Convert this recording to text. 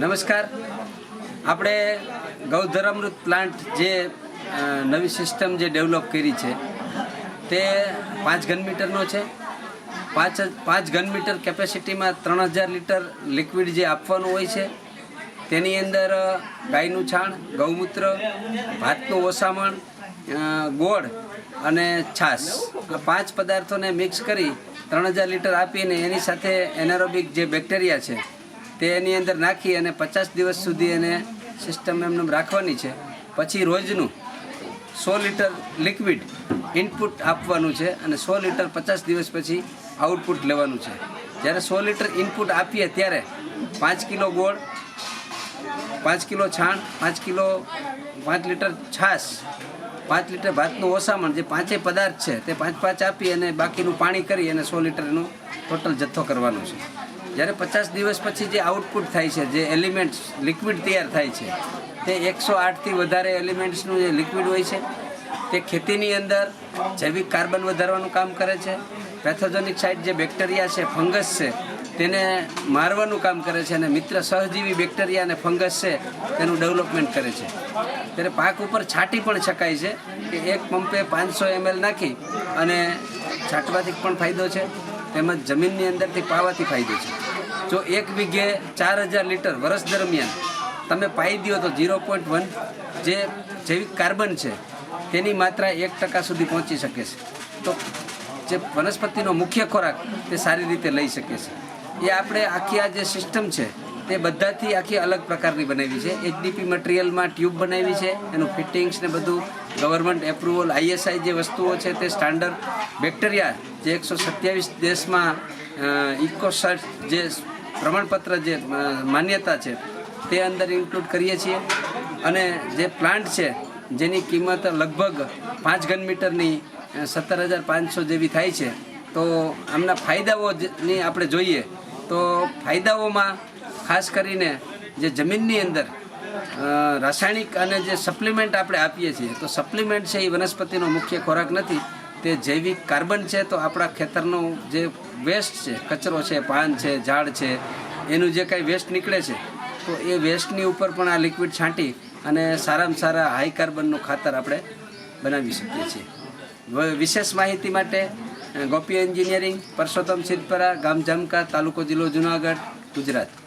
નમસ્કાર. આપણે ગૌધરામૃત પ્લાન્ટ જે નવી સિસ્ટમ જે ડેવલપ કરી છે, તે પાંચ ઘન મીટરનો છે. પાંચ પાંચ ઘન મીટર કેપેસિટીમાં ત્રણ હજાર લીટર લિક્વિડ જે આપવાનું હોય છે, તેની અંદર ગાયનું છાણ, ગૌમૂત્ર, ભાતનું ઓસામણ ગોળ અને આ પાંચ પદાર્થોને મિક્સ કરી ત્રણ હજાર લીટર આપીને એની સાથે એનારોબિક જે બેક્ટેરિયા છે તે એની અંદર નાખી અને પચાસ દિવસ સુધી એને સિસ્ટમ એમને રાખવાની છે. પછી રોજનું સો લીટર લિક્વિડ ઇનપુટ આપવાનું છે અને સો લીટર પચાસ દિવસ પછી આઉટપુટ લેવાનું છે. જ્યારે સો લીટર ઇનપુટ આપીએ ત્યારે પાંચ કિલો ગોળ, પાંચ કિલો છાણ, પાંચ કિલો પાંચ લીટર છાશ, પાંચ લીટર ભાતનું ઓસામણ જે પાંચેય પદાર્થ છે તે પાંચ પાંચ આપી અને બાકીનું પાણી કરી અને સો લીટરનો ટોટલ જથ્થો કરવાનો છે. જ્યારે પચાસ દિવસ પછી જે આઉટપુટ થાય છે, જે એલિમેન્ટ્સ લિક્વિડ તૈયાર થાય છે, તે એકસો આઠથી વધારે એલિમેન્ટ્સનું જે લિક્વિડ હોય છે, તે ખેતીની અંદર જૈવિક કાર્બન વધારવાનું કામ કરે છે પેથોજેનિક સાઇડ જે બેક્ટેરિયા છે ફંગસ છે, તેને મારવાનું કામ કરે છે અને મિત્ર સહજીવી બેક્ટેરિયા અને ફંગસ છે, તેનું ડેવલપમેન્ટ કરે છે. ત્યારે પાક ઉપર છાંટી પણ શકાય છે કે એક પંપે પાંચસો એમએલ નાખી અને છાંટવાથી પણ ફાયદો છે. તેમજ જમીનની અંદરથી પાવાથી ફાયદો છે. જો એક વીઘે ચાર હજાર લીટર વર્ષ દરમિયાન તમે પાઈ દો તો ઝીરો પોઈન્ટ વન જે જૈવિક કાર્બન છે, તેની માત્રા એક ટકા સુધી પહોંચી શકે છે. તો જે વનસ્પતિનો મુખ્ય ખોરાક તે સારી રીતે લઈ શકે છે. એ આપણે આખી આ જે સિસ્ટમ છે તે બધાથી આખી અલગ પ્રકારની બનાવી છે. એચડીપી મટીરિયલમાં ટ્યુબ બનાવી છે, એનું ફિટિંગ્સ ને બધું ગવર્મેન્ટ એપ્રુવલ આઈએસઆઈ જે વસ્તુઓ છે તે સ્ટાન્ડર્ડ બેક્ટેરિયા જે એકસો સત્યાવીસ દેશમાં ઇકોસર્ટ જે પ્રમાણપત્ર જે માન્યતા છે તે અંદર ઇન્ક્લુડ કરીએ છીએ. અને જે પ્લાન્ટ છે, જેની કિંમત લગભગ પાંચ ઘન મીટરની સત્તર હજાર પાંચસો જેવી થાય છે, તો આમના ફાયદાઓની આપણે જોઈએ, તો ફાયદાઓમાં ખાસ કરીને જે જમીનની અંદર રાસાયણિક અને જે સપ્લિમેન્ટ આપણે આપીએ છીએ, તો સપ્લિમેન્ટ છે એ વનસ્પતિનો મુખ્ય ખોરાક નથી, તે જૈવિક કાર્બન છે, તો આપણા ખેતરનો જે વેસ્ટ છે, કચરો છે, પાન છે, ઝાડ છે, એનું જે કાંઈ વેસ્ટ નીકળે છે, તો એ વેસ્ટની ઉપર પણ આ લિક્વિડ છાંટી અને સારામાં સારા હાઈ કાર્બનનું ખાતર આપણે બનાવી શકીએ છીએ. વિશેષ માહિતી માટે ગોપી એન્જિનિયરિંગ, પરસોત્તમ સિદ્ધપરા, ગામ જામકા, તાલુકો જિલ્લો જુનાગઢ, ગુજરાત.